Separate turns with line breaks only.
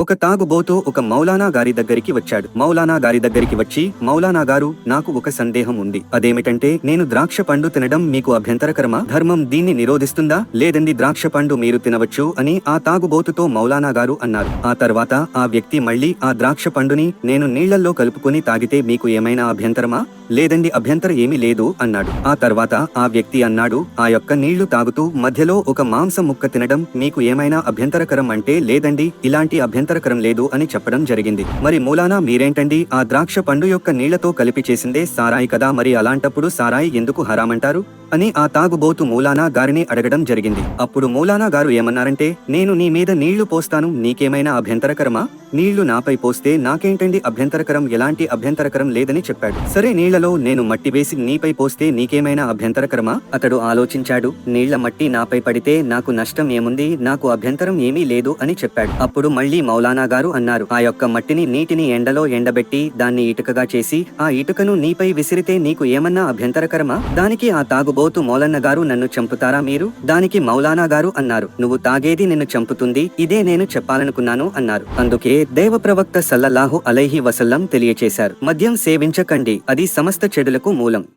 ఒక తాగుబోతు ఒక మౌలానా గారి దగ్గరికి వచ్చాడు. మౌలానా గారి దగ్గరికి వచ్చి మౌలానా గారు నాకు ఒక సందేహం ఉంది. అదేమిటంటే నేను ద్రాక్ష పండు తినడం మీకు అభ్యంతరకరమా? ధర్మం దీన్ని నిరోధిస్తుందా? లేదండి ద్రాక్ష పండు మీరు తినవచ్చు అని ఆ తాగుబోతుతో మౌలానా గారు అన్నారు. ఆ తర్వాత ఆ వ్యక్తి మళ్ళీ ఆ ద్రాక్ష పండుని నేను నీళ్ళలో కలుపుకొని తాగితే మీకు ఏమైనా అభ్యంతరమా? లేదండి అభ్యంతరం ఏమీ లేదు అన్నాడు. ఆ తర్వాత ఆ వ్యక్తి అన్నాడు ఆ యొక్క నీళ్ళు తాగుతూ మధ్యలో ఒక మాంసం ముక్క తినడం మీకు ఏమైనా అభ్యంతరకరం అంటే లేదండి ఇలాంటి అభ్యంతరకరం లేదు అని చెప్పడం జరిగింది. మరి మూలానా మీరేంటండి? ఆ ద్రాక్ష పండు యొక్క నీళ్ళతో కలిపి చేసిందే సారాయి కదా మరి అలాంటప్పుడు సారాయి ఎందుకు హరామంటారు? అని ఆ తాగుబోతు మూలానా గారిని అడగడం జరిగింది. అప్పుడు మూలానా గారు ఏమన్నారంటే నేను నీ మీద నీళ్ళు పోస్తాను నీకేమైనా అభ్యంతరకరమా? నీళ్ళు నాపై పోస్తే నాకేంటండి అభ్యంతరకరం? ఎలాంటి అభ్యంతరకరం లేదని చెప్పాడు. సరే నీళ్ళలో నేను మట్టి వేసి నీపై పోస్తే నీకేమైనా అభ్యంతరకరమా? అతడు ఆలోచించాడు. నీళ్ళ మట్టి నాపై పడితే నాకు నష్టం ఏముంది? నాకు అభ్యంతరం ఏమీ లేదు అని చెప్పాడు. అప్పుడు మళ్ళీ మౌలానా గారు అన్నారు ఆ యొక్క మట్టిని నీటిని ఎండలో ఎండబెట్టి దాన్ని ఇటుకగా చేసి ఆ ఇటుకను నీపై విసిరితే నీకు ఏమన్నా అభ్యంతరకరమా? దానికి ఆ తాగుబోతు మౌలన్న గారు నన్ను చంపుతారా మీరు? దానికి మౌలానా గారు అన్నారు నువ్వు తాగేది నిన్ను చంపుతుంది. ఇదే నేను చెప్పాలనుకున్నాను అన్నారు. అందుకే దైవ ప్రవక్త సల్లల్లాహు అలైహి వసల్లం తెలియచేశారు. మద్యం సేవించకండి. అది సమస్త చెడులకు మూలం.